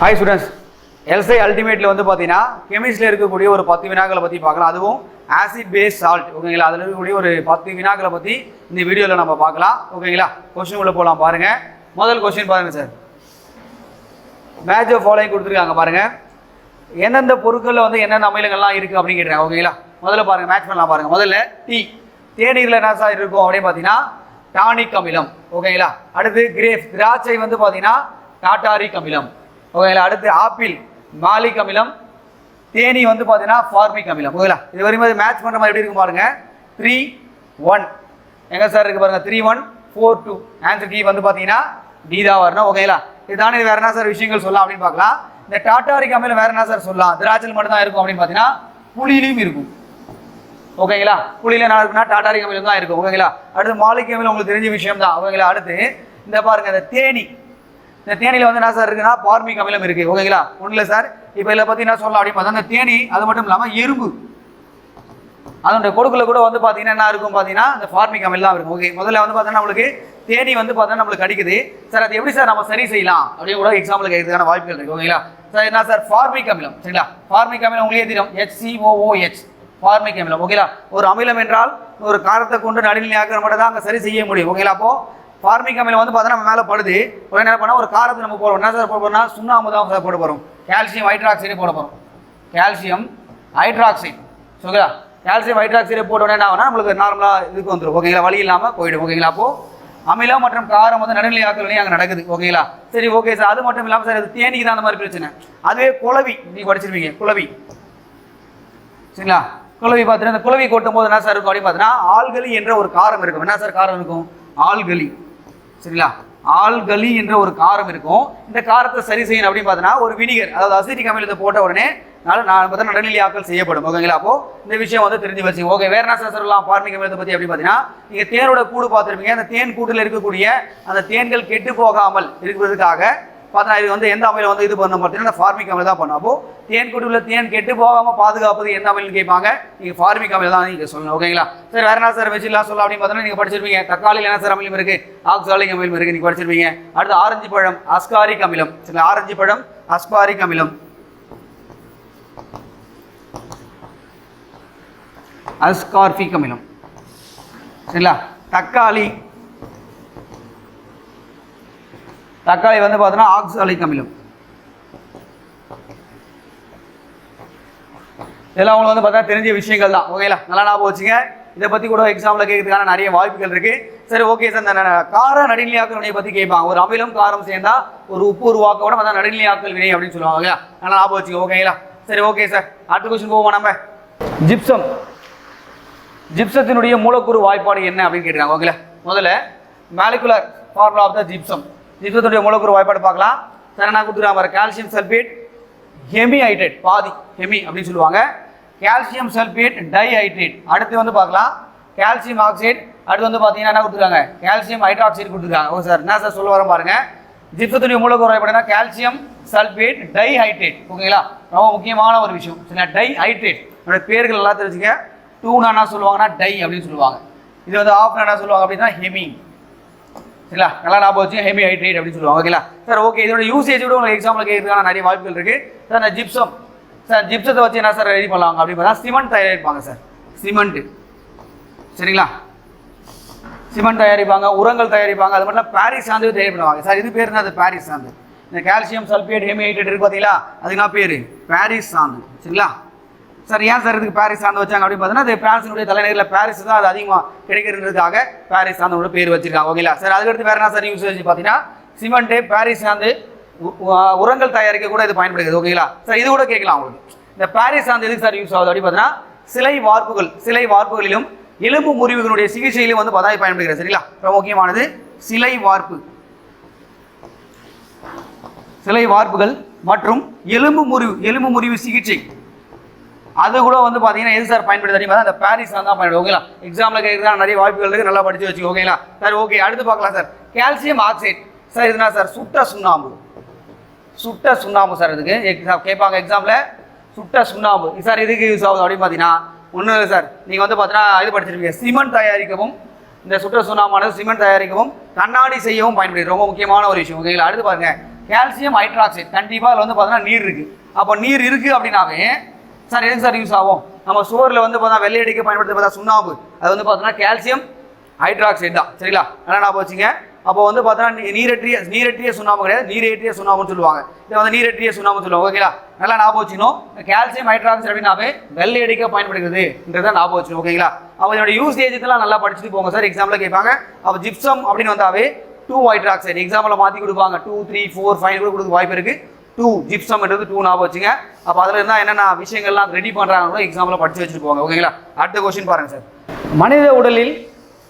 Hi students எல்சை அல்டிமேட்டில் வந்து பார்த்தீங்கன்னா கெமிஸ்ட்ரியில் இருக்கக்கூடிய ஒரு பத்து வினாக்களை பற்றி பார்க்கலாம். அதுவும் ஆசிட் பேஸ் சால்ட் ஓகேங்களா அதில் இருக்கக்கூடிய ஒரு பத்து வினாக்களை பற்றி இந்த வீடியோவில் நம்ம பார்க்கலாம். ஓகேங்களா கொஸ்டின் உள்ள போகலாம் பாருங்கள் முதல் கொஸ்டின் பாருங்கள் சார் மேட்ச் ஆஃப் ஃபாலோயிங் கொடுத்துருக்காங்க பாருங்கள் எந்தெந்த பொருட்களில் வந்து என்னென்ன அமிலங்கள்லாம் இருக்குது அப்படின்னு கேட்குறாங்க ஓகேங்களா முதல்ல பாருங்கள் மேட்ச் பண்ணலாம் பாருங்கள் முதல்ல டீ தேநீரில் என்ன சார் இருக்கும் அப்படின்னு பார்த்தீங்கன்னா டானிக் அமிலம் ஓகேங்களா அடுத்து கிரேப் திராட்சை வந்து பார்த்தீங்கன்னா டாட்டாரிக் அமிலம். ஓகேங்களா? அடுத்து ஆப்பிள். மாலிக் அமிலம் தேனி வந்து பார்த்தீங்கன்னா ஃபார்மிக் அமிலம். ஓகேங்களா? இது வரைக்கும் மேட்ச் பண்ணுற மாதிரி எப்படி இருக்கும் பாருங்க? த்ரீ ஒன் எங்கே சார் இருக்கு பாருங்க? Three one four two answer key வந்து பார்த்தீங்கன்னா டி தான் வரணும். ஓகேங்களா? இதுதானே இது வேற என்ன சார் விஷயங்கள் சொல்லலாம் அப்படின்னு பார்க்கலாம். இந்த டாட்டாரிக் அமிலம் வேற என்ன சார் சொல்லலாம்? திராட்சையில் மட்டும் தான் இருக்கும் அப்படின்னு பார்த்தீங்கன்னா புளியிலையும் இருக்கும். ஓகேங்களா? புளியில என்ன இருக்குன்னா டாட்டாரிக் அமிலம் தான் இருக்கும். ஓகேங்களா? அடுத்து மாலிக் அமிலம் உங்களுக்கு தெரிஞ்ச விஷயம் தான் ஓகேங்களா? அடுத்து இந்த பாருங்க இந்த தேனி. இந்த தேனியில் வந்து என்ன சார் இருக்குன்னா பார்மிக் அமிலம் இருக்கு. ஓகேங்களா ஒன்றும் இல்லை சார். இப்போ இதில் பற்றி என்ன சொல்லலாம் அப்படின்னு பார்த்தா இந்த தேனி அது மட்டும் இல்லாமல் எறும்பு அதனுடைய கொடுக்குல கூட வந்து பார்த்தீங்கன்னா என்ன இருக்கும் பார்த்தீங்கன்னா இந்த ஃபார்மிக் அமில் தான் இருக்கும். ஓகே முதல்ல வந்து பார்த்தீங்கன்னா நம்மளுக்கு தேனி வந்து பார்த்தீங்கன்னா நம்மளுக்கு கிடைக்குது சார் அது எப்படி சார் நம்ம சரி செய்யலாம்? அப்படின்னு கூட எக்ஸாம்பிள் கேட்கறதுக்கான வாய்ப்புகள் இருக்கு. ஓகேங்களா சார் என்ன சார்? ஃபார்மிக் அமிலம். சரிங்களா? ஃபார்மிக் அமிலம் உங்களே தெரியும். ஹெச்சிஓஓஹெச் ஃபார்மிக் அமிலம். ஓகேங்களா ஒரு அமிலம் என்றால் ஒரு காரத்தை கொண்டு நடுநிலையாக்கிற மட்டும் தான் அங்கே சரி செய்ய முடியும். ஓகேங்களா அப்போ ஃபார்மிக் அமிலம் வந்து பார்த்தா நம்ம மேலே படுது. உடனே என்ன பண்ணால் ஒரு காரத்தை நம்ம போடுவோம் என்ன சார் போட போகிறோம்னா சுண்ணாம்பு தான் சார் போட போகிறோம் கால்சியம் ஹைட்ராக்சைடு போட போகிறோம் கால்சியம் ஹைட்ராக்சைடு ஓகேங்களா கால்சியம் ஹைட்ராக்சைடு போட்ட உடனே என்ன ஆகுனா நம்மளுக்கு நார்மலாக இதுக்கு வந்துடும் ஓகேங்களா வழி இல்லாமல் போயிடும். ஓகேங்களா அப்போது அமிலம் மற்றும் காரம் வந்து நடுநிலையாக்கல் வினை அங்கே நடக்குது. ஓகேங்களா சரி ஓகே சார் அது மட்டும் இல்லாமல் சார் அது தேனிக்கு தான் அந்த மாதிரி பிரச்சனை. அதுவே குழவி. நீங்கள் படிச்சிருப்பீங்க. குழவி. சரிங்களா? குழவி பார்த்தீங்கன்னா அந்த குளவி கொட்டும் போது என்ன சார் இருக்கும் அப்படின்னு பார்த்தீங்கன்னா ஆள்களி என்ற ஒரு காரம் இருக்கும். என்ன சார் காரம் இருக்கும்? ஆள்களி சரிங்களா? ஆள்களி என்ற ஒரு காரம் இருக்கும். இந்த காரத்தை சரி செய்யணும் அப்படின்னு பார்த்தீங்கன்னா ஒரு வினிகர் அதாவது அசிட்டிக் அமிலத்தை போட்ட உடனே நாலு நான் பார்த்தா நடுநிலையாக்கல் செய்யப்படும். ஓகேங்களா அப்போ இந்த விஷயம் வந்து தெரிஞ்சு வச்சு ஓகே வேற என்ன சார் சொல்லலாம் பார்மிக் அமிலத்தை பற்றி அப்படின்னு பார்த்தீங்கன்னா நீங்கள் தேனோட கூடு பார்த்துருப்பீங்க. அந்த தேன் கூட்டில் இருக்கக்கூடிய அந்த தேன்கள் கெட்டு போகாமல் இருக்கிறதுக்காக பார்த்தா இது வந்து எந்த அமிலம் வந்து இது பண்ண பார்த்தீங்கன்னா ஃபார்மிக் அமிலம் தான் பண்ணும் அப்போது தேன் கூட்டுல தேன் கெட்டு போகாமல் பாதுகாப்பது எந்த அமிலம் கேட்பாங்க? நீங்கள் ஃபார்மிக் அமிலம் தான் நீங்கள் சொல்லணும் ஓகேங்களா சார் வேறு என்ன சார் வச்சுலாம் சொல்லலாம் அப்படின்னு பார்த்தீங்கன்னா நீங்கள் படிச்சிருப்பீங்க. தக்காளியில் என்ன சார் அமிலம் இருக்கு? ஆக்சாலிக் அமிலம் இருக்கு நீங்கள் படிச்சிருப்பீங்க. அடுத்து ஆரஞ்சு பழம் அஸ்காரிக் அமிலம். சரி ஆரஞ்சு பழம் அஸ்பாரிக் அமிலம். அஸ்கார்பிக் அமிலம். சரிங்களா? தக்காளி தக்காளி வந்து பார்த்தோன்னா ஆக்சாலிக் அமிலம் இதெல்லாம் உங்களுக்கு வந்து பார்த்தா தெரிஞ்ச விஷயங்கள் தான். ஓகேங்களா? நல்லா ஞாபகம் வச்சுங்க. இதை பற்றி கூட எக்ஸாமில் கேட்கறதுக்கான நிறைய வாய்ப்புகள் இருக்கு. சரி ஓகே சார் இந்த கார நடுநிலையாக்கல் வினையை பற்றி கேட்பாங்க. ஒரு அமிலம் காரம் சேர்ந்தா ஒரு உப்பு உருவாக்க கூட பார்த்தா நடுநிலையாக்கல் வினை அப்படின்னு சொல்லுவாங்க ஓகேங்களா நல்லா ஞாபகம் வச்சுங்க ஓகேங்களா? சரி ஓகே சார் அடுத்த கொஸ்டின் போவோம் நம்ம? ஜிப்சம். ஜிப்சத்தினுடைய மூலக்கூறு வாய்ப்பாடு என்ன அப்படின்னு கேட்டிருக்காங்க ஓகேங்களா? முதல்ல molecular formula of the gypsum ஜிப்சத்தினுடைய மூலக்கூறு வாய்ப்பாடு பார்க்கலாம். சார் என்ன கொடுத்துருக்காங்க பாரு கால்சியம் சல்பேட் ஹெமி ஹைட்ரேட் பாதி ஹெமி அப்படின்னு சொல்லுவாங்க. கால்சியம் சல்பேட் டை ஹைட்ரேட் அடுத்து வந்து பார்க்கலாம். கால்சியம் ஆக்சைடு அடுத்து வந்து பார்த்தீங்கன்னா என்ன கொடுத்துருக்காங்க? கால்சியம் ஹைட்ராக்சைடு கொடுத்துருக்காங்க. ஓ சார் என்ன சார் சொல்ல வரேன் பாருங்க. ஜிப்சத்துடைய மூலக்கூறு வாய்ப்பாடுனா கால்சியம் சல்பேட் டை ஹைட்ரேட் ஓகேங்களா? ரொம்ப முக்கியமான ஒரு விஷயம். சரிங்களா? டை ஹைட்ரேட் என்னோட பேர்கள் எல்லாம் தெரிஞ்சுங்க டூனா என்ன சொல்லுவாங்கன்னா டை அப்படின்னு சொல்லுவாங்க. இது வந்து ஆஃப்னா என்ன சொல்லுவாங்க அப்படின்னா ஹெமி சரிங்களா நல்லா லாபம் வச்சு ஹெமி ஹைட்ரேட் அப்படின்னு சொல்லுவாங்க. ஓகேங்களா? சார் ஓகே இதோட யூசேஜ் கூட உங்களுக்கு எக்ஸாம்பிள் கேட்கறதுக்கான நிறைய வாய்ப்புகள் இருக்கு. சார் அந்த ஜிப்சம் சார் ஜிப்சத்தை வச்சு என்ன சார் ரெடி பண்ணலாம்? அப்படின்னு பார்த்தா சிமெண்ட் தயாரிப்பாங்க சார் சிமெண்ட் சரிங்களா? சிமெண்ட் தயாரிப்பாங்க உரங்கள் தயாரிப்பாங்க அது மட்டும் பாரிஸ் சாந்து தயார் பண்ணுவாங்க. சார் இது பேர் அது பாரிஸ் சாந்து இந்த கால்சியம் சல்பேட் ஹெமி ஹைட்ரேட் இருக்கு பார்த்தீங்களா? அதுக்கு பேர்? பாரிஸ் சாந்து சரிங்களா? சார் ஏன் சார் இதுக்கு பாரிஸ் சார்ந்து வச்சாங்க அப்படின்னு பார்த்தீங்கன்னா அது பிரான்சினுடைய தலைநகரில் பாரிஸ் தான் அது அதிகமாக கிடைக்கிறதுக்காக பாரிஸ் சார்ந்தோட பேர் வச்சிருக்காங்க. ஓகேங்களா சார் அதுக்கடுத்து வேறு என்ன சார் யூஸ் பார்த்தீங்கன்னா சிமெண்ட்டு பாரிஸ் சார்ந்து உரங்கள் தயாரிக்க கூட இது பயன்படுகிறது. ஓகேங்களா சார் இது கூட கேட்கலாம் உங்களுக்கு. இந்த பாரிஸ் சார்ந்து எதுக்கு சார் யூஸ் ஆகுது அப்படின்னு பார்த்தீங்கன்னா சிலை வார்ப்புகள் சிலை வார்ப்புகளிலும் எலும்பு முறிவுகளுடைய சிகிச்சையிலும் வந்து பார்த்தா பயன்படுகிறது. சரிங்களா? ரொம்ப முக்கியமானது சிலை வார்ப்பு. சிலை வார்ப்புகள் மற்றும் எலும்பு முறிவு எலும்பு முறிவு சிகிச்சை. அது கூட வந்து பார்த்தீங்கன்னா எது சார் பயன்படுத்த தெரியுமா? அந்த பாரிஸ் தான் பயன்படுது. ஓகேங்களா எக்ஸாமில் கேட்குறதா நிறைய வாய்ப்புகள் இருக்குது நல்லா படிச்சு வச்சு ஓகேங்களா சார் ஓகே அடுத்து பார்க்கலாம் சார். கால்சியம் ஆக்சைடு சார் இதுனா சார் சுட்ட சுண்ணாம்பு. சுட்ட சுண்ணாம்பு சார் இதுக்கு. எக்ஸாம் கேட்பாங்க எக்ஸாமில் சுட்ட சுண்ணாம்பு. சார் எதுக்கு யூஸ் ஆகுது அப்படின்னு பார்த்தீங்கன்னா ஒன்றும் இல்லை சார். நீங்கள் வந்து பார்த்தீங்கன்னா இது படிச்சிருப்பீங்க. சிமெண்ட் தயாரிக்கவும் இந்த சுட்ட சுண்ணாம்பானது சிமெண்ட் தயாரிக்கவும் கண்ணாடி செய்யவும் பயன்படுது. ரொம்ப முக்கியமான ஒரு விஷயம் ஓகேங்களா அடுத்து பாருங்கள் கால்சியம் ஹைட்ராக்சைடு கண்டிப்பாக அதில் வந்து பார்த்தீங்கன்னா நீர் இருக்குது அப்போ நீர் இருக்குது அப்படின்னாவே சார் எதுக்கு சார் யூஸ் ஆகும்? நம்ம சுவரில் வந்து பார்த்தா வெள்ளை அடிக்க பயன்படுத்த பார்த்தா சுண்ணாம்பு. அது வந்து பார்த்தோன்னா கால்சியம் ஹைட்ராக்சைடு தான். சரிங்களா? நல்லா ஞாபகம் வச்சுங்க அப்போ வந்து பார்த்தோன்னா நீ- நீரேற்றிய சுண்ணாம்பு கிடையாது. நீரேற்றிய சுண்ணாம்புன்னு சொல்லுவாங்க. இது வந்து நீரேற்றிய சுண்ணாம்பு சொல்லுவாங்க. ஓகேங்களா? நல்லா ஞாபகம் வச்சுக்கணும். கால்சியம் ஹைட்ராக்சைடு அப்படின்னாவே வெள்ளை அடிக்க பயன்படுகிறதுன்றதை ஞாபகம் வச்சுக்கணும். ஓகேங்களா? அப்போ இதோட யூசேஜ் இதெல்லாம் நல்லா படிச்சுட்டு போங்க சார். எக்ஸாம்பிள் கேட்பாங்க. அப்போ ஜிப்சம் அப்படின்னு வந்தாவே டூ ஹைட்ராக்சைடு எக்ஸாம்பிள் மாற்றி கொடுப்பாங்க. டூ த்ரீ ஃபோர் ஃபைவ் கூட கொடுக்க வாய்ப்பு இருக்குது டூ ஜிப்சம்ன்றது டூ ஞாபகம் வச்சுங்க. அப்போ அதில் இருந்தால் என்னென்ன விஷயங்கள்லாம் ரெடி பண்ணுறாங்களோ எக்ஸாம்பிள் படிச்சு வச்சுருப்பாங்க. ஓகேங்களா அடுத்த கொஸ்டின் பாருங்க சார் மனித உடலில்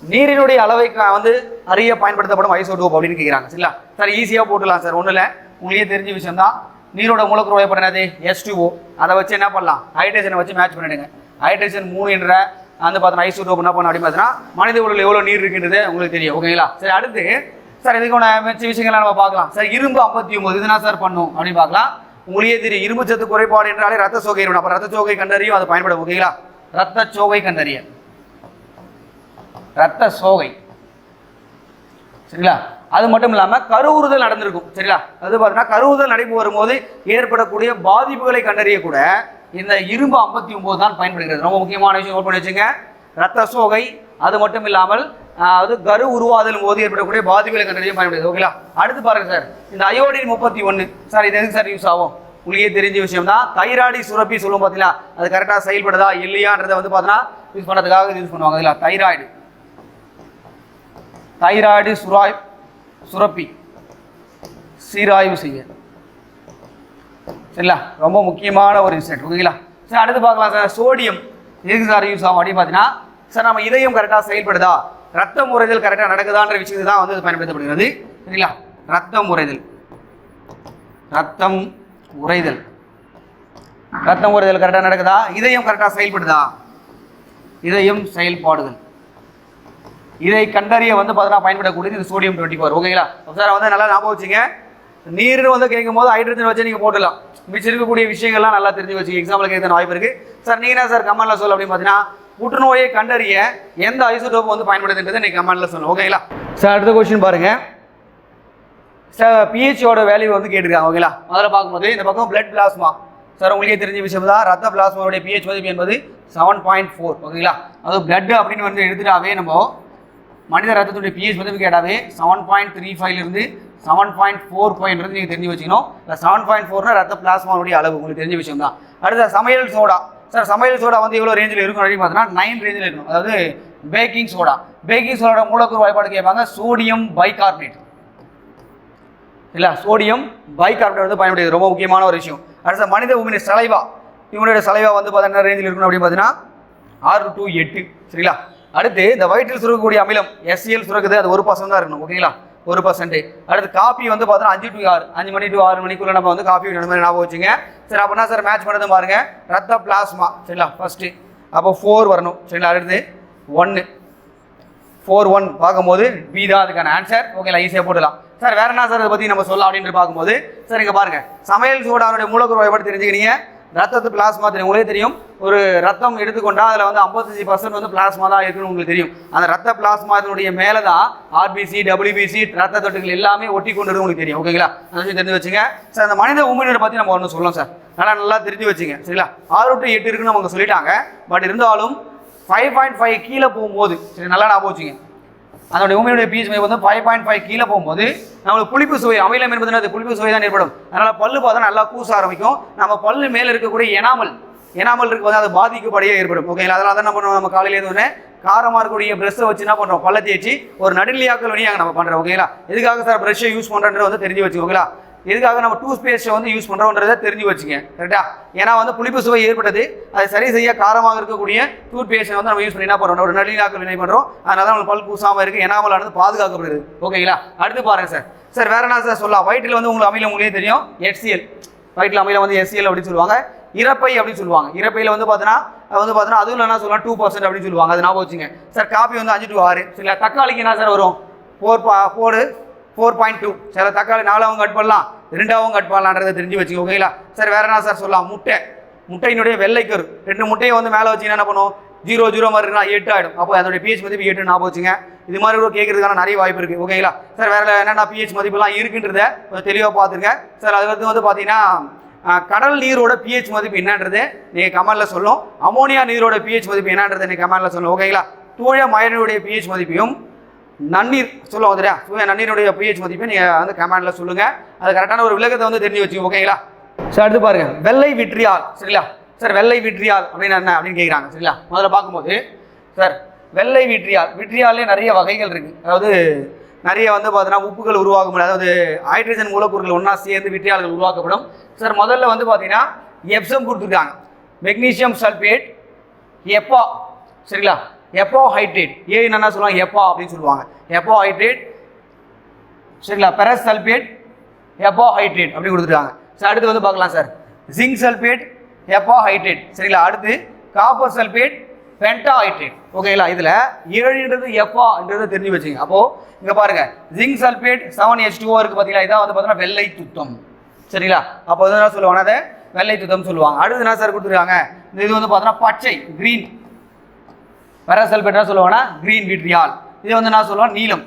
நீரினுடைய அளவை வந்து அறிய பயன்படுத்தப்படும் ஐசோடோப் அப்படின்னு கேட்குறாங்க சரிங்களா? சார் ஈஸியாக போட்டுடலாம் சார் ஒன்றும் இல்லை உங்களுக்கே தெரிஞ்ச விஷயம் தான் நீரோட மூலக்கூறு என்னது? எஸ் டூஓ அதை வச்சு என்ன பண்ணலாம்? ஹைட்ரஜனை வச்சு மேட்ச் பண்ணிடுங்க. ஹைட்ரஜன் மூணு என்ற அந்த பார்த்தோன்னா ஐசோடோப் என்ன பண்ண அப்படின்னு பார்த்தீங்கன்னா மனித உடலில் எவ்வளோ நீர் இருக்குன்றது உங்களுக்கு தெரியும். ஓகேங்களா சரி அடுத்து சார் இதுக்கான மிச்ச விஷயங்கள்லாம் நம்ம பார்க்கலாம். சார் இரும்பு ஐம்பத்தி ஒன்பது. இதுனா சார் பண்ணும் அப்படின்னு பார்க்கலாம். உங்களுக்கே தெரியும் இரும்பு சத்து குறைபாடு என்றாலே ரத்த சோகை இருக்கணும் அப்போ ரத்த சோகை கண்டறியும் அது பயன்படும் ஓகேங்களா ரத்த சோகை கண்டறிய ரத்த சோகை. சரிங்களா? அது மட்டும் இல்லாமல் கருவுறுதல் நடந்திருக்கும். சரிங்களா? அது பார்த்தீங்கன்னா கருவுறுதல் நடைபெறும் வரும்போது ஏற்படக்கூடிய பாதிப்புகளை கண்டறிய கூட இந்த இரும்பு ஐம்பத்தி ஒன்பது தான் பயன்படுகிறது. ரொம்ப முக்கியமான விஷயம் நோட் பண்ணி வச்சுங்க. ரத்த சோகை அது மட்டும் இல்லாமல் அதாவது கரு உருவாதல் போது ஏற்படக்கூடிய பாதிப்புகளை கண்டறிய பயன்படுது ஓகேங்களா அடுத்து பாருங்க சார். இந்த அயோடின் முப்பத்தி ஒன்று சார் இது எதுக்கு சார் யூஸ் ஆகும்? உங்களுக்கே தெரிஞ்ச விஷயம் தான் தைராய்டு சுரப்பி சொல்லுவோம் பார்த்தீங்களா அது கரெக்டாக செயல்படுதா இல்லையான்றதை வந்து பார்த்தீங்கன்னா யூஸ் பண்ணுறதுக்காக யூஸ் பண்ணுவாங்க. இதில் தைராய்டு. தைராய்டு சுராய் சுரப்பி. சீராய்வு செய்ய. சரிங்களா? ரொம்ப முக்கியமான ஒரு இன்சிடென்ட் ஓகேங்களா சார் அடுத்து பார்க்கலாம் சார். சோடியம் எதுக்கு சார் யூஸ் ஆகும் அப்படின்னு பார்த்தீங்கன்னா சார் நம்ம இதயம் கரெக்டாக செயல்படுதா? ரத்த முறைதல் கரெக்டாக நடக்குதான்ற விஷயத்தை தான் வந்து பயன்படுத்தப்படுகிறது. சரிங்களா? ரத்தம் உறைதல். ரத்தம் உறைதல். ரத்தம் உறைதல் கரெக்டாக நடக்குதா? இதயம் கரெக்டாக செயல்படுதா? இதயம் செயல்பாடுதல் இதை கண்டறிய வந்து பார்த்தீங்கன்னா பயன்படக்கூடியது இது சோடியம் டுவெண்ட்டி ஃபோர் ஓகேங்களா? சார் வந்து நல்லா ஞாபகம் வச்சுங்க. நீர்னு வந்து கேட்கும் போது ஹைட்ரஜன் வச்சு நீங்கள் போட்டுடலாம். மிச்சம் இருக்கக்கூடிய விஷயங்கள்லாம் நல்லா தெரிஞ்சு வச்சு எக்ஸாம்பிள் கேட்க வாய்ப்பு இருக்குது சார் நீங்கள் என்ன சார் கமெண்ட்ல சொல்ல அப்படின்னு பார்த்தீங்கன்னா புற்றுநோயை கண்டறிய எந்த ஐசோடோப் வந்து பயன்படுதுன்றதை நீங்கள் கமெண்ட்ல சொல்லணும் ஓகேங்களா? சார் அடுத்த கொஸ்டின் பாருங்க. சார் பிஹெச்சோட வேல்யூ வந்து கேட்டிருக்காங்க. ஓகேங்களா? முதல்ல பார்க்கும்போது இந்த பக்கம் பிளட் பிளாஸ்மா சார் உங்களுக்கே தெரிஞ்ச விஷயம் தான். ரத்த பிளாஸ்மாவுடைய பிஹெச் மதிப்பு என்பது செவன் பாயிண்ட் ஃபோர் ஓகேங்களா? அது பிளட் அப்படின்னு வந்து எடுத்துட்டாவே நம்ம மனித ரத்தத்துடைய பிஹெச் மதிப்பு கேட்டாவே செவன் பாயிண்ட் த்ரீ ஃபைவ்லேருந்து செவன் பாயிண்ட் ஃபோர் ஃபைவ்ன்றது நீங்கள் தெரிஞ்சு வச்சுக்கணும். இல்லை செவன் பாயிண்ட் ஃபோர்னா ரத்த பிளாஸ்மாவுடைய அளவு. உங்களுக்கு தெரிஞ்ச விஷயம் தான். அடுத்த சமையல் சோடா. சார் சமையல் சோடா வந்து எவ்வளோ ரேஞ்சில் இருக்கும் அப்படின்னு பார்த்தீங்கன்னா நைன் ரேஞ்சில் இருக்கும் அதாவது பேக்கிங் சோடா பேக்கிங் சோடா மூலக்கூறு வாய்ப்பாடு கேட்பாங்க. சோடியம் பைகார்பனேட் இல்லை சோடியம் பைகார்பனேட் வந்து பயன்படுது ரொம்ப முக்கியமான ஒரு விஷயம். அடுத்த மனித உமிழ் சலைவா. இவனுடைய சலைவா வந்து பார்த்தீங்கன்னா ரேஞ்சில் இருக்கணும் அப்படின்னு பார்த்தீங்கன்னா ஆறு டு எட்டு. சரிங்களா? அடுத்து இந்த வயிற்றில் சுரக்கக்கூடிய அமிலம் எஸ்சிஎல் சுரக்குது. அது ஒரு பர்சன்ட் தான் இருக்கணும் ஓகேங்களா ஒரு பர்சன்ட் அடுத்து காப்பி வந்து பார்த்தோன்னா அஞ்சு டு ஆறு அஞ்சு மணி டு ஆறு மணிக்குள்ள நம்ம வந்து காப்பி வேணும் மணி ஞாபகம் வச்சுங்க. சரி அப்படின்னா சார் மேட்ச் பண்ணது பாருங்க. ரத்த பிளாஸ்மா சரிங்களா? ஃபர்ஸ்ட் அப்போ ஃபோர் வரணும். சரிங்களா? அடுத்து ஒன்று ஃபோர் ஒன் பார்க்கும்போது பி தான் அதுக்கான ஆன்சர் ஓகேலாம் ஈஸியாக போடலாம் சார் வேற என்ன சார் இதை பற்றி நம்ம சொல்லலாம் அப்படின்னு பார்க்கும்போது? சார் இங்கே பாருங்க. சமையல் சூடானுடைய மூலக்கூறு எப்படி தெரிஞ்சுக்கிறீங்க ரத்தத்து பிளாஸ்மா தெரியும். உங்களே தெரியும். ஒரு ரத்தம் எடுத்துக்கொண்டால் அதில் வந்து ஐம்பத்தஞ்சு பர்சன்ட் வந்து பிளாஸ்மா தான் இருக்குன்னு உங்களுக்கு தெரியும். அந்த ரத்த பிளாஸ்மா இதனுடைய மேலே தான் ஆர்பிசி டபிள்யூபிசி ரத்த தொட்டுகள் எல்லாமே ஒட்டி கொண்டு உங்களுக்கு தெரியும். ஓகேங்களா? அந்த விஷயம் தெரிஞ்சு வச்சுங்க. சார் அந்த மனித உமிழ்நீரை பற்றி நம்ம ஒன்று சொல்லலாம் சார். நல்லா நல்லா தெரிஞ்சு வச்சுங்க. சரிங்களா? ஆறு டு எட்டு இருக்குன்னு அவங்க சொல்லிட்டாங்க. பட் இருந்தாலும் ஃபைவ் பாயிண்ட் ஃபைவ் கீழே போகும்போது சரி நல்லா ஞாபகம் வச்சுங்க. அதனுடைய உண்மையுடைய பிஹெச் மதிப்பு வந்து ஃபைவ் பாயிண்ட் ஃபைவ் கீழே போகும்போது நம்மளுக்கு புளிப்பு சுவை அமிலம் என்பது அது புளிப்பு சுவை தான் ஏற்படும். அதனால் பல்லு பார்த்தா நல்லா கூச ஆரம்பிக்கும். நம்ம பல்லு மேலே இருக்கக்கூடிய எனாமல் எனாமல் இருக்கு வந்து அது பாதிக்கப்படையே ஏற்படும். ஓகேங்களா அதனால தான் என்ன பண்ணுவோம் நம்ம காலையில் எதுவுமே காரமாக இருக்கக்கூடிய ப்ரெஷ்ஷை வச்சு என்ன பண்ணுறோம் பல்ல தேய்ச்சி ஒரு நடுநிலையாக்கள் வழியாக நம்ம பண்ணுறோம் ஓகேங்களா எதுக்காக சார் ப்ரெஷ்ஷை யூஸ் பண்ணுறன்றது வந்து தெரிஞ்சு வச்சுக்கோங்களா எதுக்காக நம்ம டூத்பேஸ்ட்டை வந்து யூஸ் பண்ணுறோன்றதை தெரிஞ்சு வச்சுங்க கரெக்டாக ஏன்னா வந்து புளிப்பு சுவை ஏற்பட்டது. அதை சரி செய்ய காரமாக இருக்கக்கூடிய டூத் பேஸ்ட்டை வந்து நம்ம யூஸ் பண்ணி என்ன பண்ணுறோம் ஒரு நளினாக்கள் வினை பண்ணுறோம் அதனால தான் நம்மளுக்கு பல் பூசாமல் இருக்குது எனாமலானது பாதுகாக்கப்படுது. ஓகேங்களா அடுத்து பாருங்கள் சார் சார் வேறு என்ன சார் சொல்லலாம்? வயிற்றில் வந்து உங்களுக்கு அமிலம் உங்களே தெரியும் HCl. வயிற்றில் அமிலம் வந்து எஸ்சிஎல் அப்படின்னு சொல்லுவாங்க. இறப்பை அப்படின்னு சொல்லுவாங்க. இறப்பையில் வந்து பார்த்தீங்கன்னா வந்து பார்த்தீங்கன்னா அதுவும் என்ன சொல்லலாம் டூ பர்சன்ட் அப்படின்னு சொல்லுவாங்க. அது ஞாபகம் வச்சுங்க. சார் காப்பி வந்து அஞ்சு டு ஆறு. சரிங்களா? தக்காளிக்கு என்ன சார் வரும்? ஃபோர் பா ஃபோரு ஃபோர் பாயிண்ட் டூ சில தக்காளி நாலாவும் கட் பண்ணலாம் ரெண்டாவும் கட் பண்ணலான்றதை தெரிஞ்சு வச்சுக்கோங்க ஓகேங்களா சார் வேற என்ன சார் சொல்லலாம்? முட்டை. முட்டையினுடைய வெள்ளைக்கரு ரெண்டு முட்டையை வந்து மேலே வச்சு என்ன பண்ணுவோம்? ஜீரோ ஜீரோ மாதிரி எட்டு ஆகிடும் அப்போ அதோடைய பிஹெச் மதிப்பு எட்டு ஞாபகம் வச்சுங்க. இது மாதிரி கூட கேட்கறதுக்கான நிறைய வாய்ப்பு இருக்குது ஓகேங்களா சார் வேறு என்னென்ன பிஹெச் மதிப்புலாம் இருக்குன்றத கொஞ்சம் தெளிவாக பார்த்துருங்க. சார் அது வந்து வந்து பார்த்தீங்கன்னா கடல் நீரோட பிஹெச் மதிப்பு என்னன்றது நீங்கள் கமெண்டில் சொல்லும். அமோனியா நீரோட பிஹெச் மதிப்பு என்னன்றது நீங்கள் கமெண்டில் சொல்லணும் ஓகேங்களா தூய மயனுடைய பிஹெச் மதிப்பையும் நன்னீர் சொல்லுவோம் தெரியா தூய நன்னீருடைய பிஹெச் மதிப்பை நீங்கள் வந்து கமெண்டில் சொல்லுங்கள் அது கரெக்டான ஒரு விளக்கத்தை வந்து தெரிஞ்சு வச்சுக்கோ ஓகேங்களா சார் அடுத்து பாருங்க. வெள்ளை விட்ரியால் சரிங்களா? சார் வெள்ளை விட்ரியால் அப்படின்னு என்ன அப்படின்னு கேட்குறாங்க சரிங்களா? முதல்ல பார்க்கும்போது சார் வெள்ளை விட்ரியால் விட்ரியாலே நிறைய வகைகள் இருக்குது அதாவது நிறைய வந்து பார்த்தீங்கன்னா உப்புகள் உருவாகும் அதாவது ஹைட்ரஜன் மூலக்கூறுகள் ஒன்றா சேர்ந்து விட்ரியால்கள் உருவாக்கப்படும். சார் முதல்ல வந்து பார்த்தீங்கன்னா எப்சம் கொடுத்துருக்காங்க. மெக்னீசியம் சல்பேட் எப்பா சரிங்களா? எப்போ ஹைட்ரேட் ஏ என்னென்ன சொல்லுவாங்க? எப்போ அப்படின்னு சொல்லுவாங்க. எப்போ ஹைட்ரேட் சரிங்களா? பெரஸ் சல்பேட் எப்போ ஹைட்ரேட் அப்படி கொடுத்துருக்காங்க சார் அடுத்து வந்து பார்க்கலாம் சார். ஜிங்க் சல்பேட் எப்போ ஹைட்ரேட் சரிங்களா? அடுத்து காப்பர் சல்பேட் பென்டா ஹைட்ரேட் ஓகேங்களா? இதில் ஏழுன்றது எஃபான்றது தெரிஞ்சு வச்சுங்க அப்போது இங்கே பாருங்கள் zinc sulphate seven H two O இருக்குது பார்த்தீங்களா இதான் வந்து பார்த்தீங்கன்னா வெள்ளை துத்தம். சரிங்களா? அப்போ வந்து என்ன சொல்லுவாங்க? அதை வெள்ளை துத்தம் சொல்லுவாங்க. அடுத்து என்ன சார் கொடுத்துருக்காங்க? இந்த இது வந்து பார்த்தீங்கன்னா பச்சை க்ரீன் பெரசல்பேட் என்ன சொல்லுவாங்கன்னா கிரீன் விட்ரியால் இது வந்து என்ன சொல்லுவாங்க நீலம்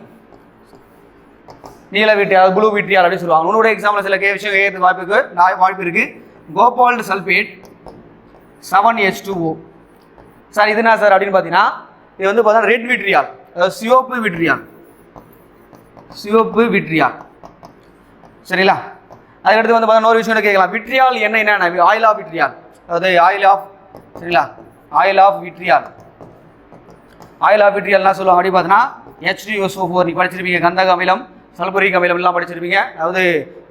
நீல விட்ரியால் ப்ளூ விட்ரியால் அப்படின்னு சொல்லுவாங்க. உன்னோட எக்ஸாம்பிள் சில கே விஷயம் கேட்கறதுக்கு வாய்ப்புக்கு நான் வாய்ப்பு இருக்கு. Cobalt sulphate seven H two O sir இது என்ன சார் அப்படின்னு பார்த்தீங்கன்னா இது வந்து பார்த்தீங்கன்னா ரெட் விட்ரியால் அதாவது சிவப்பு விட்ரியால் சிவப்பு விட்ரியால் சரிங்களா? அதுக்கடுத்து வந்து பார்த்தீங்கன்னா ஒரு விஷயம் கேட்கலாம். விட்ரியால் என்ன என்ன ஆயில் ஆஃப் விட்ரியால் அதாவது ஆயில் ஆஃப் சரிங்களா? Oil of vitriol oil of vitriol சொல்லுவாங்க. அப்படி பார்த்தீங்கன்னா ஹெச்டிஓ ஃபோர் நீ படிச்சிருப்பீங்க. கந்தக அமிலம் சல்பூரிக் அமிலம் எல்லாம் படிச்சிருப்பீங்க. அதாவது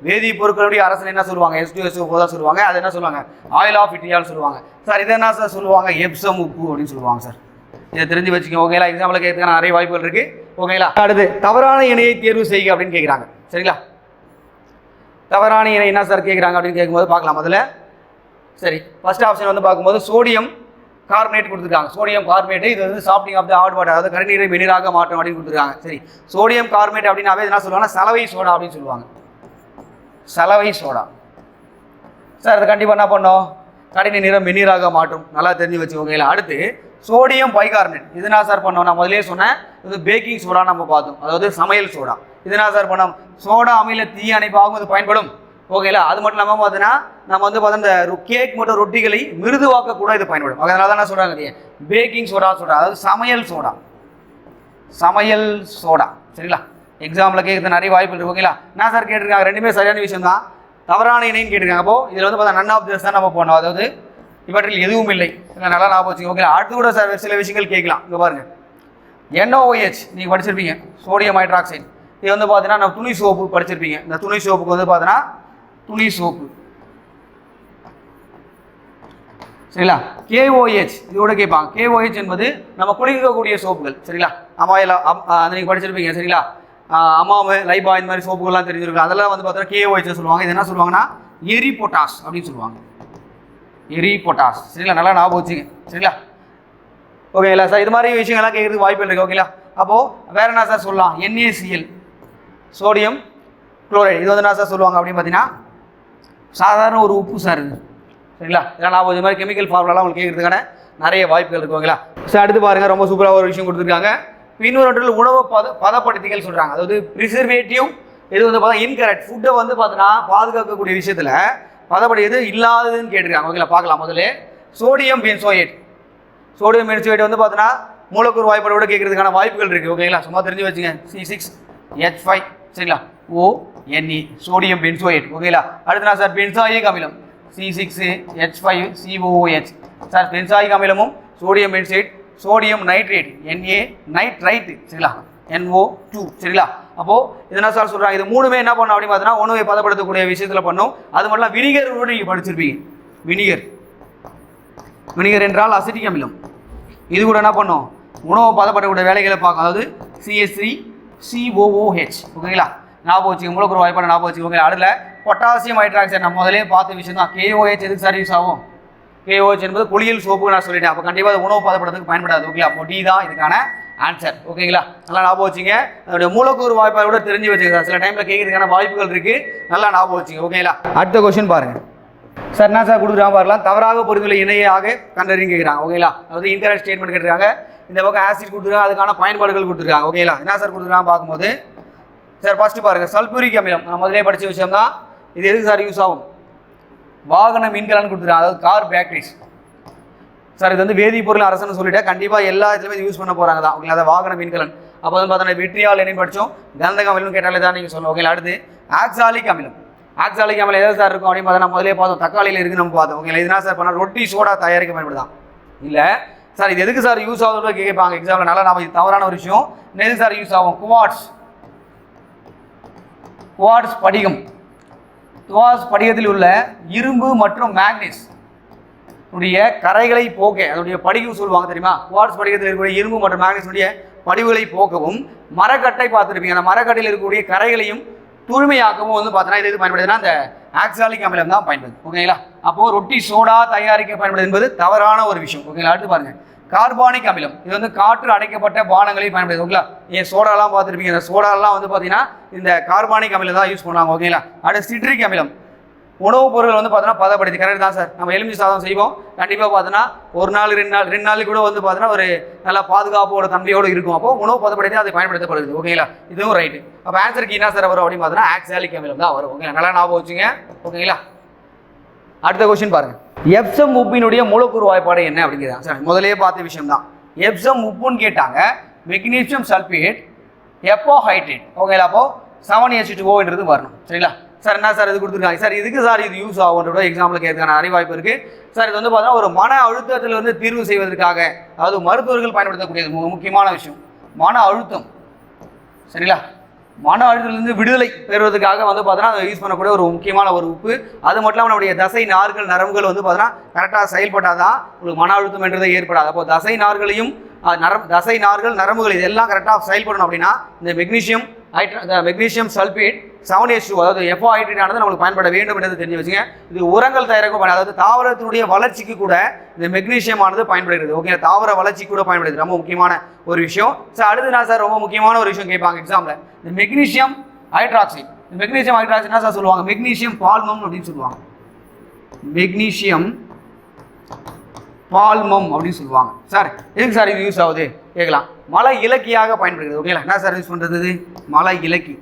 வேதி பொருட்களுடைய என்ன சொல்லுவாங்க? ஹெச்டிஓ ஃபோர் தான் சொல்லுவாங்க. அது என்ன சொல்லுவாங்க? ஆயில் ஆஃப் விட்ரியால் சொல்லுவாங்க. சார் இதை என்ன சார் சொல்லுவாங்க? எப்சம் உப்பு அப்படின்னு சொல்லுவாங்க சார் இதை தெரிஞ்சு வச்சுக்கோங்க ஓகேங்களா எக்ஸாம்பிள் கேட்கறதுக்கான நிறைய வாய்ப்புகள் இருக்கு. ஓகேங்களா அடுத்து தவறான இணையை தேர்வு செய்யுங்க அப்படின்னு கேட்குறாங்க. சரிங்களா? தவறான இணை என்ன சார் கேட்குறாங்க அப்படின்னு கேட்கும்போது பார்க்கலாம். முதல்ல சரி ஃபர்ஸ்ட் ஆப்ஷன் வந்து பார்க்கும்போது சோடியம் கார்பனேட் கொடுத்துருக்காங்க. சோடியம் கார்பனேட் இது வந்து softening of the hard water அதாவது கருநீரை வெந்நீராக மாற்றம் அப்படின்னு கொடுத்துருக்காங்க. சரி சோடியம் கார்பனேட் அப்படின்னாவே என்ன சொல்லுவாங்கன்னா சலவை சோடா அப்படின்னு சொல்லுவாங்க. சலவை சோடா. சார் அது கண்டிப்பாக என்ன பண்ணோம் கடின நிறம் வெந்நீராக மாற்றும். நல்லா தெரிஞ்சு வச்சுக்கோங்க அடுத்து சோடியம் பைகார்பனேட் இது என்ன சார் பண்ணோம் நான் முதலே சொன்னேன் இது பேக்கிங் சோடா நம்ம பார்த்தோம். அதாவது சமையல் சோடா. இது என்ன சார் பண்ணோம் சோடா அமில தீ அணைப்பாகவும் இது பயன்படும். ஓகேங்களா அது மட்டும் இல்லாமல் பார்த்தீங்கன்னா நம்ம வந்து பார்த்தா இந்த கேக் மற்றும் ரொட்டிகளை மிருதுவாக்க கூட இது பயன்படும். அதனால தான் நான் சொல்கிறாங்க பேக்கிங் சோடா சோடா அதாவது சமையல் சோடா சமையல் சோடா சரிங்களா? எக்ஸாமில் கேட்குறது நிறைய வாய்ப்பு இருக்கு. ஓகேங்களா? நான் சார் கேட்டிருக்காங்க? ரெண்டுமே சரியான விஷயம் தான் தவறான இணைன்னு கேட்டிருக்காங்க. அப்போ இதில் வந்து பார்த்தா நன் ஆஃப் திஸ் தான் நம்ம போனோம் அதாவது இவற்றில் எதுவும் இல்லை. நல்லா லாபம் வச்சுக்கோங்க. ஓகேங்களா? அடுத்து கூட சார் சில விஷயங்கள் கேட்கலாம். இங்கே பாருங்கள் NOOH நீங்கள் படிச்சிருப்பீங்க. சோடியம் ஹைட்ராக்சைடு இது வந்து பார்த்தீங்கன்னா நம்ம துணி சோப்பு படிச்சிருப்பீங்க. இந்த துணி சோப்புக்கு வந்து பார்த்தீங்கன்னா துணி சோப்பு. சரிங்களா? கேஓஹெச் இதோட கேட்பாங்க கேஓஹெச் என்பது நம்ம குளிக்கக்கூடிய சோப்புகள். சரிங்களா? அமாயிலா அம் அதை நீங்கள் படிச்சிருப்பீங்க. சரிங்களா? அம்மாவு லைபா இந்த மாதிரி சோப்புகள்லாம் தெரிஞ்சிருக்கு அதெல்லாம் வந்து பார்த்தீங்கன்னா கேஓஹெச் சொல்லுவாங்க. இது என்ன சொல்லுவாங்கன்னா எரி பொட்டாஸ் அப்படின்னு சொல்லுவாங்க. எரி பொட்டாஸ் சரிங்களா? நல்லா ஞாபகம் வச்சுங்க. சரிங்களா? ஓகேங்களா சார் இது மாதிரி விஷயங்கள்லாம் கேட்கறதுக்கு வாய்ப்பு இருக்குது ஓகேங்களா அப்போது வேற என்ன சார் சொல்லலாம்? என்ஏசிஎல் சோடியம் குளோரைடு இது வந்து என்ன சார் சொல்லுவாங்க அப்படின்னு பார்த்தீங்கன்னா சாதாரண ஒரு உப்பு சார் இது. சரிங்களா? இதெல்லாம் நான் இது மாதிரி கெமிக்கல் ஃபார்முலாலாம் உங்களுக்கு கேட்கறதுக்கான நிறைய வாய்ப்புகள் இருக்குங்களா சார் அடுத்து பாருங்கள் ரொம்ப சூப்பராக ஒரு விஷயம் கொடுத்துருக்காங்க. இன்னொரு உணவு பத பதப்படுத்திகள் சொல்கிறாங்க அதாவது ப்ரிசர்வேட்டிவ் இது வந்து பார்த்தா இன்கரெக்ட் ஃபுட்டை வந்து பார்த்தீங்கன்னா பாதுகாக்கக்கூடிய விஷயத்தில் பதப்படி எது இல்லாததுன்னு கேட்டிருக்காங்க. ஓகேங்களா? பார்க்கலாம் முதல்ல. சோடியம் பென்சோயேட் சோடியம் பென்சோயேட் வந்து பார்த்தீங்கன்னா மூலக்கூறு வாய்ப்பாடு கூட கேட்கறதுக்கான வாய்ப்புகள் இருக்குது ஓகேங்களா? சும்மா தெரிஞ்சு வச்சுங்க. சி சிக்ஸ் ஹெச் ஃபைவ் சரிங்களா? ஓ என்இ சோடியம் பென்சோயேட் ஓகேங்களா அடுத்து நான் சார் பென்சாயிக் அமிலம். C six H five COOH sir benzoic அமிலமும் sodium benzoate sodium nitrate NA nitrite சரிங்களா? என்ஓ டூ சரிங்களா? அப்போது இது என்ன சார் சொல்கிறாங்க இது மூணுமே என்ன பண்ணும் அப்படின்னு பார்த்தீங்கன்னா உணவை பதப்படுத்தக்கூடிய விஷயத்தில் பண்ணும். அது மட்டும் வினிகர் கூட நீங்கள் படிச்சிருப்பீங்க. வினிகர் வினிகர் என்றால் அசிட்டிக் அமிலம். இது கூட என்ன பண்ணும்? உணவு பதப்படக்கூடிய வேலைகளை பார்க்கும். அதாவது சிஎஸ்சி சிஓஓஹெச் ஓகேங்களா ஞாபகம் வச்சுக்கோங்க உங்களுக்கு ஒரு வாய்ப்பான ஞாபகம் வச்சுக்கோங்க அதில் பொட்டாசியம் ஹைட்ராக்சைடு நம்ம முதலே பார்த்த விஷயம் தான். கேஓஹெச் எதுக்கு சார் யூஸ் ஆகும்? கேஓஹெச் என்பது குளியல் சோப்பு நான் சொல்லிட்டேன். அப்போ கண்டிப்பாக அது உணவு பதப்படுறதுக்கு பயன்படாது. ஓகேங்களா அப்போ டி தான் இதுக்கான ஆன்சர் ஓகேங்களா நல்லா ஞாபகம் வச்சுங்க. அதோடைய மூலக்கூறு வாய்ப்பாக கூட தெரிஞ்சு வச்சுக்கோங்க சில டைமில் கேட்கறதுக்கான வாய்ப்புகள் இருக்குது நல்லா ஞாபகம் வச்சுங்க. ஓகேங்களா அடுத்த கொஸ்டின் பாருங்கள் சார் என்ன சார் கொடுக்குறாங்க பார்க்கலாம் தவறாக பொறுத்துள்ள இணையாக கண்டறியும் கேட்குறாங்க ஓகேங்களா அதாவது இன்கரெக்ட் ஸ்டேட்மெண்ட் கேட்டுருக்காங்க. இந்த பக்கம் ஆசிட் கொடுத்துருக்காங்க. அதுக்கான பயன்பாடுகள் கொடுத்துருக்காங்க. ஓகேங்களா என்ன சார் கொடுத்துருக்காங்க பார்க்கும்போது? சார் பாசிட்டிவ் பாருங்க. சல்பூரிக் அமிலம். நான் முதலே படிச்ச விஷயம் தான் இது எதுக்கு சார் யூஸ் ஆகும்? வாகன மின்கலன் கொடுத்துருக்காங்க. அதாவது கார் பேட்டரிஸ் சார் இது வந்து வேதிப்பொருள் அரசுன்னு சொல்லிட்டு கண்டிப்பாக எல்லா இதுலையுமே யூஸ் பண்ண போகிறாங்க தான். ஓகேங்களா? அதை வாகன மின்கலன். அப்போ வந்து பார்த்தோன்னா விட்ரியால் என்ன படித்தோம் கந்தக அமிலம் கேட்டாலே தான் நீங்கள் சொல்லணும். ஓகேங்களா? அடுத்து ஆக்சாலிக் அமிலம். ஆக்சாலிக் அமிலம் எதாவது சார் இருக்கும் அப்படின்னு பார்த்தா முதலே பார்த்தோம். தக்காளியில் இருக்கு நம்ம பார்த்தோம். ஓகேங்களா? இதுனா சார் பண்ணால் ரொட்டி சோடா தயாரிக்க பயன்படுதான் இல்லை சார் இது எதுக்கு சார் யூஸ் ஆகுதுன்னு கேட்பாங்க. எக்ஸாம்பிள் நல்லா நம்ம இது தவறான ஒரு விஷயம். எது எதுக்கு சார் யூஸ் ஆகும்? குவாட்ஸ் குவாட்ஸ் படிகம். குவாட்ஸ் படிகத்தில் உள்ள இரும்பு மற்றும் மேக்னீஸ் உடைய கரைகளை போக்க அதனுடைய படிவு சொல்லுவாங்க தெரியுமா? குவாட்ஸ் படிகத்தில் இருக்கக்கூடிய இரும்பு மற்றும் மேக்னீஸுடைய படிவுகளை போக்கவும் மரக்கட்டை பார்த்துருப்பீங்க. அந்த மரக்கட்டையில் இருக்கக்கூடிய கரைகளையும் தூய்மையாக்கவும் வந்து பார்த்தோன்னா இது எது பயன்படுதுன்னா அந்த ஆக்சாலிக் அமிலம் தான் பயன்படுது. ஓகேங்களா? அப்போ ரொட்டி சோடா தயாரிக்க பயன்படுது என்பது தவறான ஒரு விஷயம். ஓகேங்களா? அடுத்து பாருங்கள் கார்பானிக் அமிலம். இது வந்து காற்று அடைக்கப்பட்ட பானங்களில் பயன்படுது ஓகேங்களா? ஏன் சோடாலாம் பார்த்துருப்பீங்க. இந்த சோடாலாம் வந்து பார்த்தீங்கன்னா இந்த கார்பானிக் அமிலம் தான் யூஸ் பண்ணுவாங்க. ஓகேங்களா? அடுத்து சிட்ரிக் அமிலம். உணவுப் பொருட்கள் வந்து பார்த்தோன்னா பதப்படுத்தி. கரெக்ட் தான் சார். நம்ம எலுமிச்சை சாதம் செய்வோம். கண்டிப்பாக பார்த்தோன்னா ஒரு நாள் ரெண்டு நாள் ரெண்டு நாளைக்கு கூட வந்து பார்த்தோன்னா ஒரு நல்ல பாதுகாப்போட தன்மையோடு இருக்கும். அப்போ உணவு பதப்படுத்தி அதை பயன்படுத்தப்படுது. ஓகேங்களா? இதுவும் ரைட்டு அப்போ ஆன்சருக்கு என்ன சார் வரும் அப்படின்னு பார்த்தோன்னா ஆக்சாலிக் அமிலம் தான் வரும். ஓகேங்களா? நல்லா ஞாபகம் வச்சுங்க. ஓகேங்களா? அடுத்த கொஸ்டின் பாருங்க. எப்சம் உப்பினுடைய மூலக்கூறு வாய்ப்பாடு என்ன அப்படிங்கிறாங்க சார் முதலே பார்த்த விஷயம் தான் எப்சம் உப்புன்னு கேட்டாங்க. மெக்னீசியம் சல்பேட் எப்போ ஹைட்ரேட் ஓகேங்களா அப்போ செவன் எச் டூ ஓன்றது வரணும். சரிங்களா? சார் என்ன சார் இது கொடுத்துருக்காங்க? சார் இதுக்கு சார் இது யூஸ் ஆகுன்ற எக்ஸாம்பிள் கேட்கறதுக்கான நிறைய வாய்ப்பு இருக்கு. சார் இது வந்து பார்த்தீங்கன்னா ஒரு மன அழுத்தத்தில் வந்து தீர்வு செய்வதற்காக அதாவது மருத்துவர்கள் பயன்படுத்தக்கூடியது முக்கியமான விஷயம். மன அழுத்தம். சரிங்களா? மன அழுத்தத்திலிருந்து விடுதலை பெறுவதற்காக வந்து பார்த்தோன்னா அதை யூஸ் பண்ணக்கூடிய ஒரு முக்கியமான ஒரு உப்பு. அது மட்டும் இல்லாமல் நம்முடைய தசை நார்கள் நரம்புகள் வந்து பார்த்தோன்னா கரெக்டாக செயல்பட்டால் தான் உங்களுக்கு மன அழுத்தம் என்றது ஏற்படாது. அப்போ தசை நார்களையும் நரம் தசை நார்கள் நரம்புகள் இதெல்லாம் கரெக்டாக செயல்படணும் அப்படின்னா இந்த magnesium hydra magnesium sulphate seven S அதாவது எஃப்ஓ ஹைட்ரேட்டானது நம்மளுக்கு பயன்பட வேண்டும் என்றது தெரிஞ்சு வச்சுங்க. இது உரங்கள் தயாரிக்கும் அதாவது தாவரத்தினுடைய வளர்ச்சிக்கு கூட இந்த மெக்னீஷியம் ஆனது பயன்படுகிறது. ஓகே தாவர வளர்ச்சிக்கு கூட பயன்படுது ரொம்ப முக்கியமான ஒரு விஷயம். சார் அடுத்து நான் சார் ரொம்ப முக்கியமான ஒரு விஷயம் கேட்பாங்க எக்ஸாமில் இந்த மெக்னீஷியம் ஹைட்ராக்சைட் இந்த ஹைட்ராக்சைட் என்ன சார் சொல்லுவாங்க? மெக்னீஷியம் பால்மம் அப்படின்னு சொல்லுவாங்க. மெக்னீசியம் பால்மம் அப்படின்னு சொல்லுவாங்க. சார் எதுக்கு சார் இது யூஸ் ஆகுது? கேட்கலாம். மலை இலக்கியாக பயன்படுகிறது. ஓகேங்களா என்ன சார் யூஸ் பண்ணுறது மலை இலக்கி.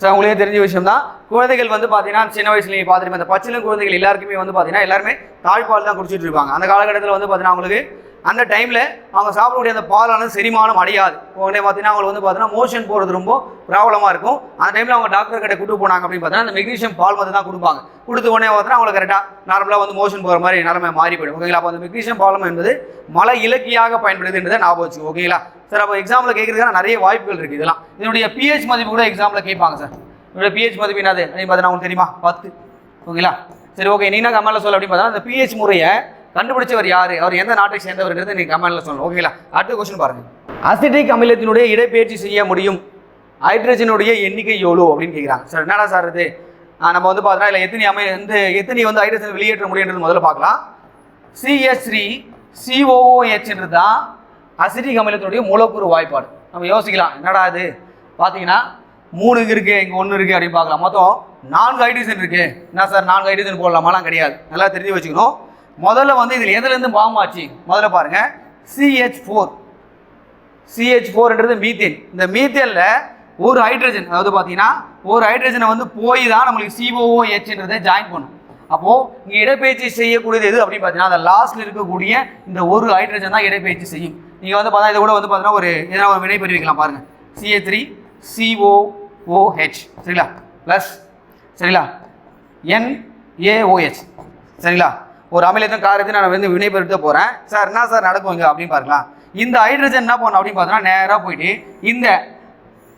சார் உங்களுக்கே தெரிஞ்ச விஷயம் தான் குழந்தைகள் வந்து பார்த்தீங்கன்னா சின்ன வயசுலேயே நீங்க அந்த பச்சிலும் குழந்தைகள் எல்லாருக்குமே வந்து பார்த்தீங்கன்னா எல்லாருமே தாழ்பால் தான் குடிச்சிட்டு இருப்பாங்க. அந்த காலகட்டத்தில் வந்து பார்த்தீங்கன்னா அவங்களுக்கு அந்த டைமில் அவங்க சாப்பிடக்கூடிய அந்த பாலானது செரிமானம் அடையாது. உடனே பார்த்தீங்கன்னா அவங்களுக்கு வந்து பார்த்தீங்கன்னா மோஷன் போகிறது ரொம்ப ப்ராப்ளமாக இருக்கும். அந்த டைமில் அவங்க டாக்டர் கிட்ட கூட்டு போனாங்க அப்படின்னு பார்த்தீங்கன்னா அந்த மெக்னீஷியம் பால் மட்டும் தான் கொடுப்பாங்க. கொடுத்த உடனே பார்த்தீங்கன்னா அவங்களுக்கு கரெக்டாக நார்மலாக வந்து மோஷன் போகிற மாதிரி நிலமை மாறி போயிடும் ஓகேங்களா? அப்போ அந்த மெக்னீஷியம் பாலம் என்பது மலை இலக்கியாக பயன்படுதுன்றதை ஞாபகம் வச்சுக்கோ. ஓகேங்களா? சார் அப்போ எக்ஸாமில் கேட்குறதுக்கான நிறைய வாய்ப்புகள் இருக்குது இதெல்லாம். இதனுடைய பிஹெச் மதிப்பு கூட எக்ஸாமில் கேட்பாங்க சார் இதோட பிஹெச் மதிப்பு என்னது? அப்படின்னு பார்த்தீங்கன்னா உங்களுக்கு தெரியுமா? பத்து. ஓகேங்களா? சரி ஓகே. நீனா கமலில் சொல்ல அப்படின்னு பார்த்தா அந்த பிஹெச் முறையை கண்டுபிடிச்சவர் யார்? அவர் எந்த நாட்டை சேர்ந்தவர்ன்றது நீங்கள் கமெண்ட்ல சொல்லணும். ஓகேங்களா அடுத்த கொஸ்டின் பாருங்க. அசிட்டிக் அமிலத்தினுடைய இடப்பெயர்ச்சி செய்ய முடியும். ஹைட்ரஜனுடைய எண்ணிக்கை எவ்வளோ அப்படின்னு கேட்குறாங்க சார் என்னடா சார் இது? நம்ம வந்து பார்த்தோன்னா இல்லை எத்தனை அமை வந்து எத்தனை வந்து ஹைட்ரஜன் வெளியேற்ற முடியுன்றது முதல்ல பார்க்கலாம். சிஎஸ் த்ரீ சிஓஓஹெச்ன்றது தான் அசிட்டிக் அமிலத்தினுடைய மூலக்கூறு வாய்ப்பாடு. நம்ம யோசிக்கலாம் என்னடா இது? பார்த்தீங்கன்னா மூணு இருக்குது இங்கே ஒன்று இருக்குது அப்படின்னு பார்க்கலாம். மொத்தம் நான்கு ஹைட்ரஜன் இருக்குது என்ன சார் நான்கு ஹைட்ரஜன் போடலாமாலாம் கிடையாது. நல்லா தெரிஞ்சு வச்சுக்கணும். முதல்ல வந்து இதில் எதுலேருந்து பாம் ஆச்சு? முதல்ல பாருங்க. சிஹெச் ஃபோர் சிஹெச் ஃபோர்ன்றது மீத்தேன் இந்த மீத்தேனில் ஒரு ஹைட்ரஜன் அதாவது பார்த்தீங்கன்னா ஒரு ஹைட்ரஜனை வந்து போய் தான் நம்மளுக்கு சிஓஓஹெச்ன்றதை ஜாயின் பண்ணும். அப்போது இங்கே இடப்பெயர்ச்சி செய்யக்கூடியது எது அப்படின்னு பார்த்தீங்கன்னா அந்த லாஸ்ட்டில் இருக்கக்கூடிய இந்த ஒரு ஹைட்ரஜன் தான் இடப்பெயர்ச்சி செய்யும். நீங்கள் வந்து பார்த்தா இதை கூட வந்து பார்த்தீங்கன்னா ஒரு எதனா ஒரு வினை பெறுவிக்கலாம் பாருங்கள் சிஏ த்ரீ சிஓஓஹெச் சரிங்களா? ப்ளஸ் சரிங்களா? என்ஏஓஹெச் சரிங்களா? ஒரு அமிலத்தையும் காரத்தையும் நான் வந்து வினைபெருத்த போகிறேன் சார் என்ன சார் நடக்கும் இங்கே அப்படின்னு பாருங்களா இந்த ஹைட்ரஜன் என்ன பண்ணும் அப்படின்னு பார்த்தோன்னா நேராக போயிட்டு இந்த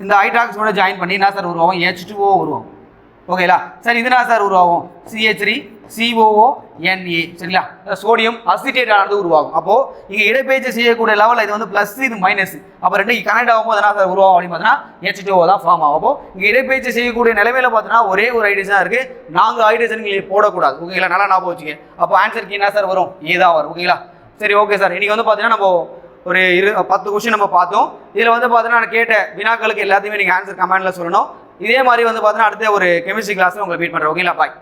இந்த ஹைட்ராக்ஸோட ஜாயின் பண்ணி என்ன சார் உருவாகும்? ஹெச் டூஓ உருவாகும். ஓகேங்களா சார் இது என்ன சார் உருவாகும்? சிஹெச் த்ரீ சிஓஓஎன்ஏ சரிங்களா? சோடியம் அசிட்டேட் ஆனது உருவாகும். அப்போ இங்க இடப்பெயர்ச்சி செய்யக்கூடிய லெவலில் இது வந்து ப்ளஸ் இது மைனஸ் அப்போ ரெண்டு கனெக்ட் ஆகும்போது என்ன சார் உருவாகும் அப்படின்னு பார்த்தீங்கன்னா ஹெச்டிஓ தான் ஃபார்ம் ஆகும். அப்போ இங்க இடப்பெயர்ச்சி செய்யக்கூடிய நிலைமையில பார்த்தீங்கன்னா ஒரே ஒரு ஹைட்ரஜன் இருக்கு. நான்கு ஹைட்ரஜன் போடக்கூடாது. ஓகேங்களா? நல்லா ஞாபகம் வச்சுக்க அப்போ ஆன்சருக்கு என்ன சார் வரும்? ஏதாவது வரும். ஓகேங்களா? சரி ஓகே சார் இன்னைக்கு வந்து பார்த்தீங்கன்னா நம்ம ஒரு இரு பத்து கொஸ்டின் நம்ம பார்த்தோம். இதில் வந்து பார்த்தீங்கன்னா நான் கேட்ட வினாக்களுக்கு எல்லாத்தையுமே நீங்கள் ஆன்சர் கமெண்டில் சொல்லணும். இதே மாதிரி வந்து பார்த்தீங்கன்னா அடுத்த ஒரு கெமிஸ்ட்ரி கிளாஸில் உங்களை மீட் பண்ணுறேன் ஓகேங்களா? பாய்